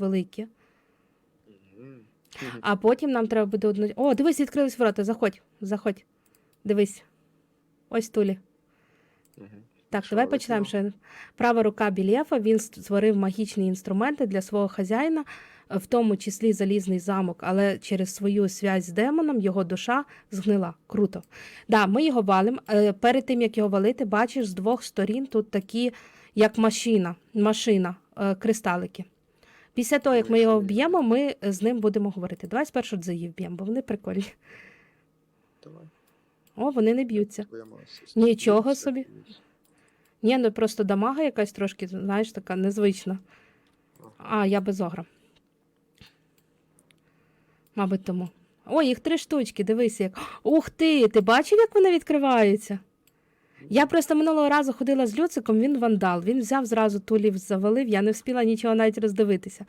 великі. А потім нам треба буде одно. О, дивись, відкрились ворота. Заходь, заходь. Дивись. Ось тулі. Так, Що давай почнемо ще. Права рука Білєфа, він створив магічні інструменти для свого хазяїна, в тому числі залізний замок, але через свою связь з демоном його душа згнила. Круто. Да, ми його валимо. Е, Перед тим, як його валити, бачиш, з двох сторін тут такі, як машина, машина, е, кристалики. Після того, як ми його вб'ємо, ми з ним будемо говорити. Давай спершу дзиї вб'ємо, бо вони прикольні. Давай. О, вони не б'ються. Нічого собі. Ні, ну просто дамага якась трошки, знаєш, така незвична. А, я без огра. Мабуть, тому. Ой, їх три штучки, дивись як. Ух ти! Ти бачив, як вони відкриваються? Я просто минулого разу ходила з Люциком, він вандал. Він взяв зразу тулів, завалив, я не встигла нічого навіть роздивитися.